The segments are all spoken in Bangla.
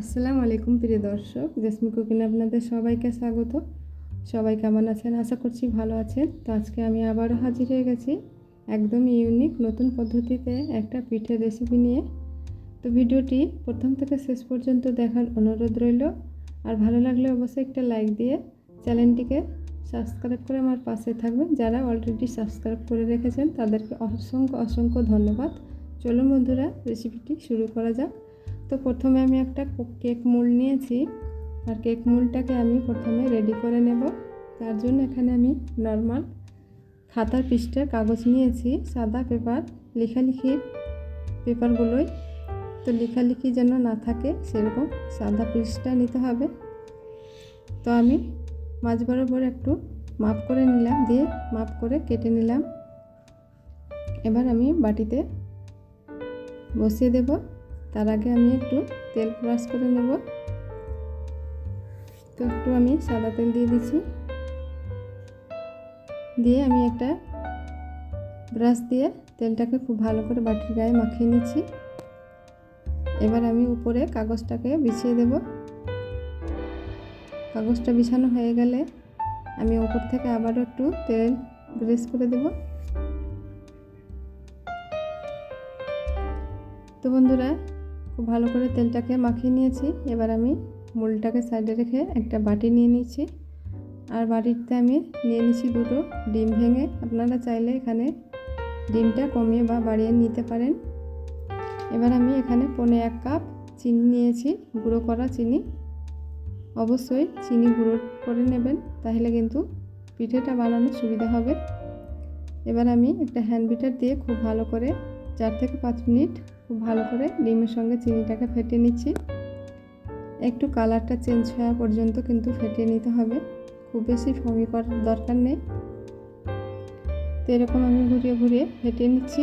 আসসালামু আলাইকুম, প্রিয় দর্শক। জেসমি কুকিং আপনাদের সবাইকে স্বাগত। সবাই কেমন আছেন? আশা করছি ভালো আছেন। তো আজকে আমি আবারও হাজির হয়ে গেছি একদম ইউনিক নতুন পদ্ধতিতে একটা পিঠের রেসিপি নিয়ে। তো ভিডিওটি প্রথম থেকে শেষ পর্যন্ত দেখার অনুরোধ রইল। আর ভালো লাগলে অবশ্যই একটা লাইক দিয়ে চ্যানেলটিকে সাবস্ক্রাইব করে আমার পাশে থাকবেন। যারা অলরেডি সাবস্ক্রাইব করে রেখেছেন, তাদেরকে অসংখ্য অসংখ্য ধন্যবাদ। চলুন বন্ধুরা রেসিপিটি শুরু করা যাক। তো প্রথমে আমি একটা কেক মোল্ড নিয়েছি আর কেক মোল্ডটাকে আমি প্রথমে রেডি করে নেব। তার জন্য এখানে আমি নর্মাল খাতার পৃষ্ঠের কাগজ নিয়েছি, সাদা পেপার লেখালেখির পেপারগুলোই তো লেখালেখি যেন না থাকে সেরকম সাদা পৃষ্ঠা নিতে হবে। তো আমি মাঝ বরাবর একটু মাপ করে নিলাম, দিয়ে মাপ করে কেটে নিলাম। এবার আমি বাটিতে বসিয়ে দেব। তার আগে আমি একটু তেল ব্রাশ করে নেব। তো একটু আমি সাদা তেল দিয়ে দিচ্ছি। দিয়ে আমি একটা ব্রাশ দিয়ে তেলটাকে খুব ভালো করে বাটির গায়ে মাখিয়ে নিচ্ছি। এবার আমি উপরে কাগজটাকে বিছিয়ে দেব। কাগজটা বিছানো হয়ে গেলে আমি উপর থেকে আবারও একটু তেল গ্রেস করে দেব। তো বন্ধুরা খুব ভালো করে তেলটাকে মাখিয়ে নিয়েছি। এবার আমি মুলটাকে সাইডে রেখে একটা বাটি নিয়ে নিচ্ছি। আর বাটিতে আমি নিয়ে নিচ্ছি দুটো ডিম ভেঙে। আপনারা চাইলে এখানে ডিমটা কমিয়ে বা বাড়িয়ে নিতে পারেন। এবার আমি এখানে পনে এক কাপ চিনি নিয়েছি, গুঁড়ো করা চিনি। অবশ্যই চিনি গুঁড়ো করে নেবেন, তাহলে কিন্তু পিঠেটা বানানো সুবিধা হবে। এবার আমি একটা হ্যান্ড বিটার দিয়ে খুব ভালো করে চার থেকে পাঁচ মিনিট খুব ভালো করে ডিমের সঙ্গে চিনিটাকে ফেটে নিচ্ছি। একটু কালারটা চেঞ্জ হওয়া পর্যন্ত কিন্তু ফেটিয়ে নিতে হবে। খুব বেশি ফমি করার দরকার নেই। তো এরকম আমি ঘুরিয়ে ঘুরিয়ে ফেটিয়ে নিচ্ছি।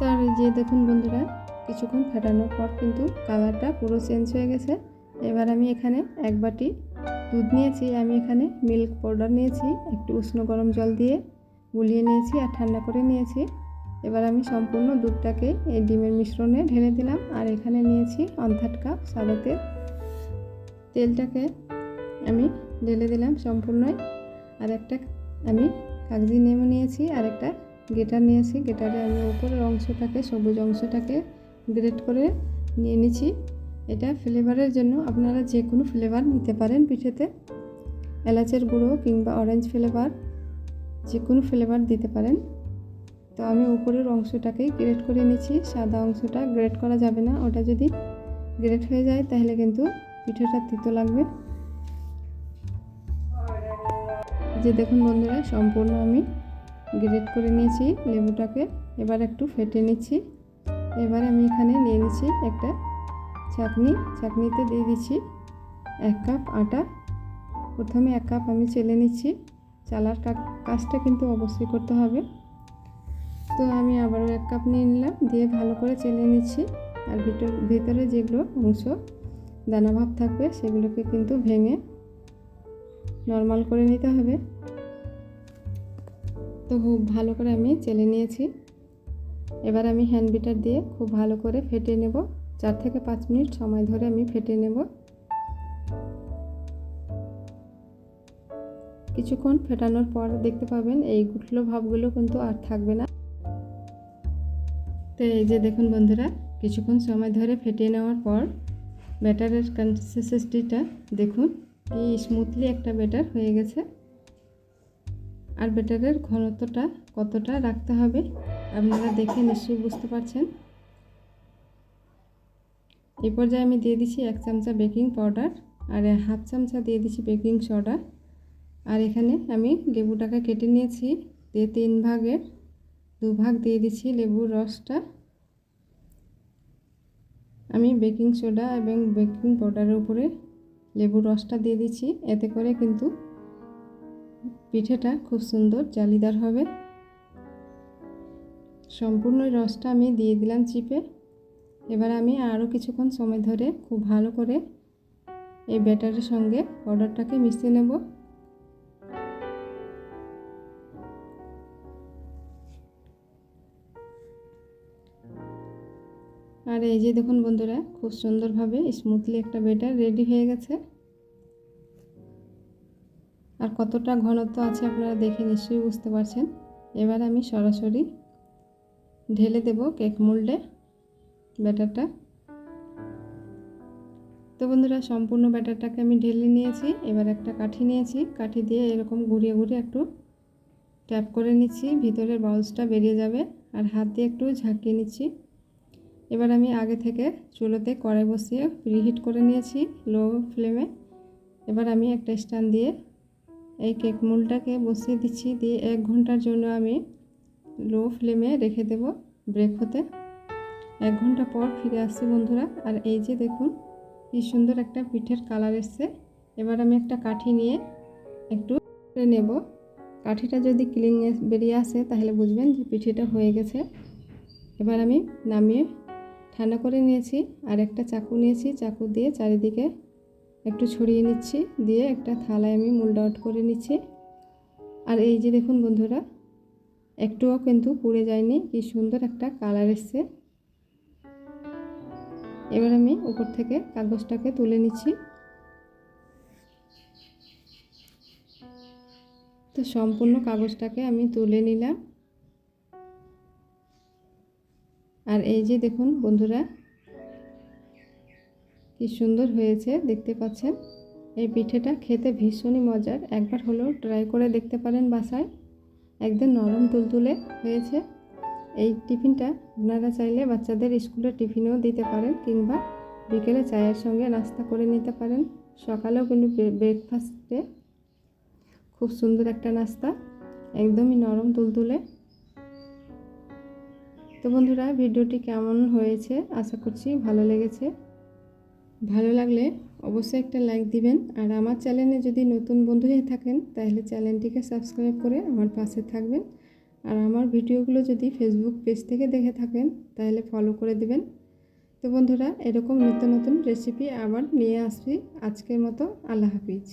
তার যে দেখুন বন্ধুরা, কিছুক্ষণ ফেটানোর পর কিন্তু কালারটা পুরো চেঞ্জ হয়ে গেছে। এবার আমি এখানে এক বাটি দুধ নিয়েছি আমি এখানে মিল্ক পাউডার নিয়েছি, একটু উষ্ণ গরম জল দিয়ে গুলিয়ে নিয়েছি আর ঠান্ডা করে নিয়েছি। এবার আমি সম্পূর্ণ দুধটাকে এই ডিমের মিশ্রণে ঢেলে দিলাম আর এখানে নিয়েছি অন্থাট কাপ সাদা তেল। তেলটাকে আমি ঢেলে দিলাম সম্পূর্ণই। আর একটা আমি কাগজি নেমে নিয়েছি আর একটা গেটার নিয়েছি। গেটারে আমি উপরের অংশটাকে, সবুজ অংশটাকে গ্রেট করে নিয়ে নিচ্ছি। এটা ফ্লেভারের জন্য আপনারা যে কোনো ফ্লেভার নিতে পারেন পিঠেতে। এলাচের গুঁড়ো কিংবা অরেঞ্জ ফ্লেভার যে কোনো ফ্লেভার দিতে পারেন। তো আমি উপরের অংশটাকেই গ্রেট করে নিচ্ছি সাদা অংশটা গ্রেট করা যাবে না। ওটা যদি গ্রেট হয়ে যায় তাহলে কিন্তু পিঠেটা তিতো লাগবে। যে দেখুন বন্ধুরা, সম্পূর্ণ আমি গ্রেট করে নিয়েছি লেবুটাকে। এবার একটু ফেটে নিচ্ছি। এবার আমি এখানে নিয়ে নিচ্ছি একটা চাটনি, চাটনিতে দিয়ে দিচ্ছি এক কাপ আটা। প্রথমে এক কাপ আমি চেলে নিচ্ছি। চালার কাজটা কিন্তু অবশ্যই করতে হবে। তো আমি আবারও এক কাপ নিয়ে নিলাম, দিয়ে ভালো করে চেলে নিচ্ছি। আর ভিতর ভিতরে যেগুলো অংশ, দানা ভাব থাকবে, সেগুলোকে কিন্তু ভেঙে নর্মাল করে নিতে হবে। তো খুব ভালো করে আমি চেলে নিয়েছি। এবার আমি হ্যান্ড বিটার দিয়ে খুব ভালো করে ফেটে নেব। চার থেকে পাঁচ মিনিট সময় ধরে আমি ফেটে নেব। কিছুক্ষণ ফেটানোর পর দেখতে পাবেন এই গুটলো ভাবগুলো কিন্তু আর থাকবে না। তো এই যে দেখুন বন্ধুরা, কিছুক্ষণ সময় ধরে ফেটিয়ে নেওয়ার পর ব্যাটারের কনসিস্টেন্সিটা দেখুন, এই স্মুথলি একটা ব্যাটার হয়ে গেছে। আর ব্যাটারের ঘনত্বটা কতটা রাখতে হবে আপনারা দেখে নিশ্চয়ই বুঝতে পারছেন। এই পর্যায়ে আমি দিয়ে দিচ্ছি এক চামচা বেকিং পাউডার আর হাফ চামচা দিয়ে দিচ্ছি বেকিং সোডা। আর এখানে আমি লেবুটাকে কেটে নিয়েছি দিয়ে তিন ভাগের দু ভাগ দিয়ে দিচ্ছি লেবুর রসটা। আমি বেকিং সোডা এবং বেকিং পাউডারের উপরে লেবুর রসটা দিয়ে দিচ্ছি এতে করে কিন্তু পিঠেটা খুব সুন্দর জালিদার হবে। সম্পূর্ণ রসটা আমি দিয়ে দিলাম চিপে। এবার আমি আরও কিছুক্ষণ সময় ধরে খুব ভালো করে এই ব্যাটারের সঙ্গে পাউডারটাকে মিশিয়ে নেব। আর এই যে দেখুন বন্ধুরা, খুব সুন্দরভাবে স্মুথলি একটা ব্যাটার রেডি হয়ে গেছে। আর কতটা ঘনত্ব আছে আপনারা দেখে নিশ্চয়ই বুঝতে পারছেন। এবার আমি সরাসরি ঢেলে দেব কেক মোল্ডে ব্যাটারটা। তো বন্ধুরা, সম্পূর্ণ ব্যাটারটাকে আমি ঢেলে নিয়েছি। এবার একটা কাঠি নিয়েছি। কাঠি দিয়ে এরকম ঘুরিয়ে ঘুরিয়ে একটু ট্যাপ করে নিচ্ছি। ভিতরের বাউলসটা বেরিয়ে যাবে আর হাত দিয়ে একটু ঝাঁকিয়ে নিচ্ছি। এবার আমি আগে থেকে চুলোতে কড়াই বসিয়ে প্রিহিট করে নিয়েছি লো ফ্লেমে এবার আমি একটা স্ট্যান্ড দিয়ে এই কেক মুলটাকে বসিয়ে দিচ্ছি। দিয়ে এক ঘণ্টার জন্য আমি লো ফ্লেমে রেখে দেব ব্রেক হতে। এক ঘণ্টা পর ফিরে আসছি বন্ধুরা। আর এই যে দেখুন, কি সুন্দর একটা পিঠের কালার এসছে। এবার আমি একটা কাঠি নিয়ে একটু নেব। কাঠিটা যদি ক্লিন বেরিয়ে আসে, তাহলে বুঝবেন যে পিঠেটা হয়ে গেছে। এবার আমি নামিয়ে ঠান্ডা করে নিয়েছি, আর একটা চাকু নিয়েছি। চাকু দিয়ে চারিদিকে একটু ছড়িয়ে নিচ্ছি, দিয়ে একটা থালায় আমি মোল্ড আউট করে নিচ্ছি। আর এই যে দেখুন বন্ধুরা, একটুও কিন্তু পুড়ে যায়নি। কি সুন্দর একটা কালার এসছে। এবার আমি উপর থেকে কাগজটাকে তুলে নিচ্ছি। তো সম্পূর্ণ কাগজটাকে আমি তুলে নিলাম। আর এই যে দেখুন বন্ধুরা, কি সুন্দর হয়েছে, দেখতে পাচ্ছেন? এই পিঠেটা খেতে ভীষণই মজার। একবার হলেও ট্রাই করে দেখতে পারেন বাসায়। একদম নরম তুলতুলে হয়েছে। এই টিফিনটা আপনারা চাইলে বাচ্চাদের স্কুলে টিফিনেও দিতে পারেন কিংবা বিকেলে চায়ের সঙ্গে নাস্তা করে নিতে পারেন। সকালেও কিন্তু ব্রেকফাস্টে খুব সুন্দর একটা নাস্তা, একদমই নরম তুলতুলে। তো বন্ধুরা, ভিডিওটি কেমন হয়েছে আশা করছি ভালো লেগেছে। ভালো লাগলে অবশ্যই একটা লাইক দিবেন। আর আমার চ্যানেলে যদি নতুন বন্ধু হয়ে থাকেন, তাহলে চ্যানেলটিকে সাবস্ক্রাইব করে আমার পাশে থাকবেন। আর আমার ভিডিওগুলো যদি ফেসবুক পেজ থেকে দেখে থাকেন, তাহলে ফলো করে দিবেন। তো বন্ধুরা, এরকম নিত্য নতুন রেসিপি আবার নিয়ে আসবি আজকের মতো আল্লাহ হাফিজ।